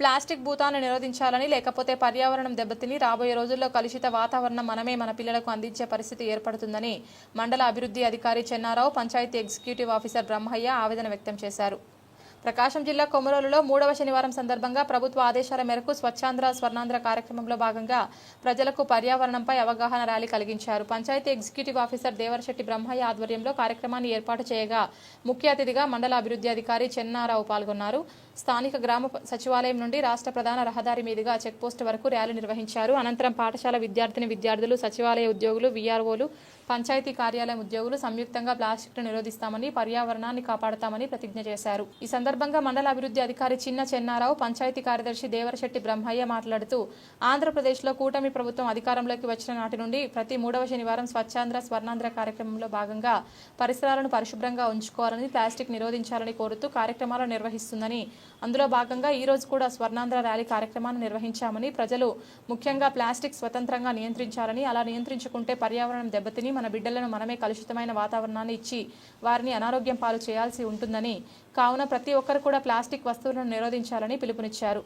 Plastic భూతాన్ని నిరోధించాలని లేకపోతే పర్యావరణం దెబ్బతిని రాబోయే రోజుల్లో కలుషిత వాతావరణం మనమే మన పిల్లలకు అందించే పరిస్థితి ఏర్పడుతుందని మండల అభివృద్ధి అధికారి చెన్నారావు పంచాయతీ ఎగ్జిక్యూటివ్ ఆఫీసర్ బ్రహ్మయ్య ఆవేదన వ్యక్తం చేశారు. ప్రకాశం జిల్లా కొమరోలులో మూడవ శనివారం సందర్భంగా ప్రభుత్వ ఆదేశాల మేరకు స్వచ్ఛాంధ్ర స్వర్ణాంధ్ర కార్యక్రమంలో భాగంగా ప్రజలకు పర్యావరణంపై అవగాహన ర్యాలీ కలిగించారు. పంచాయతీ ఎగ్జిక్యూటివ్ ఆఫీసర్ దేవరశెట్టి బ్రహ్మయ్య ఆధ్వర్యంలో కార్యక్రమాన్ని ఏర్పాటు చేయగా ముఖ్య అతిథిగా మండల అభివృద్ధి అధికారి చెన్నారావు పాల్గొన్నారు. స్థానిక గ్రామ సచివాలయం నుండి రాష్ట్ర ప్రధాన రహదారి మీదుగా చెక్పోస్ట్ వరకు ర్యాలీ నిర్వహించారు. అనంతరం పాఠశాల విద్యార్థిని విద్యార్థులు సచివాలయ ఉద్యోగులు వీఆర్ఓలు పంచాయతీ కార్యాలయం ఉద్యోగులు సంయుక్తంగా ప్లాస్టిక్ను నిరోధిస్తామని పర్యావరణాన్ని కాపాడతామని ప్రతిజ్ఞ చేశారు. ఈ సందర్భంగా మండల అభివృద్ధి అధికారి చిన్న చెన్నారావు పంచాయతీ కార్యదర్శి దేవరశెట్టి బ్రహ్మయ్య మాట్లాడుతూ ఆంధ్రప్రదేశ్లో కూటమి ప్రభుత్వం అధికారంలోకి వచ్చిన నాటి నుండి ప్రతి మూడవ శనివారం స్వచ్ఛాంధ్ర స్వర్ణాంధ్ర కార్యక్రమంలో భాగంగా పరిసరాలను పరిశుభ్రంగా ఉంచుకోవాలని ప్లాస్టిక్ నిరోధించాలని కోరుతూ కార్యక్రమాలు నిర్వహిస్తుందని. అందులో భాగంగా ఈ రోజు కూడా స్వర్ణాంధ్ర ర్యాలీ కార్యక్రమాన్ని నిర్వహించామని ప్రజలు ముఖ్యంగా ప్లాస్టిక్ స్వతంత్రంగా నియంత్రించాలని అలా నియంత్రించుకుంటే పర్యావరణం దెబ్బతిని మన బిడ్డలను మనమే కలుషితమైన వాతావరణాన్ని ఇచ్చి వారిని అనారోగ్యం పాలు చేయాల్సి ఉంటుందని. కావున ప్రతి ఒక్కరు కూడా ప్లాస్టిక్ వస్తువులను నిరోధించాలని పిలుపునిచ్చారు.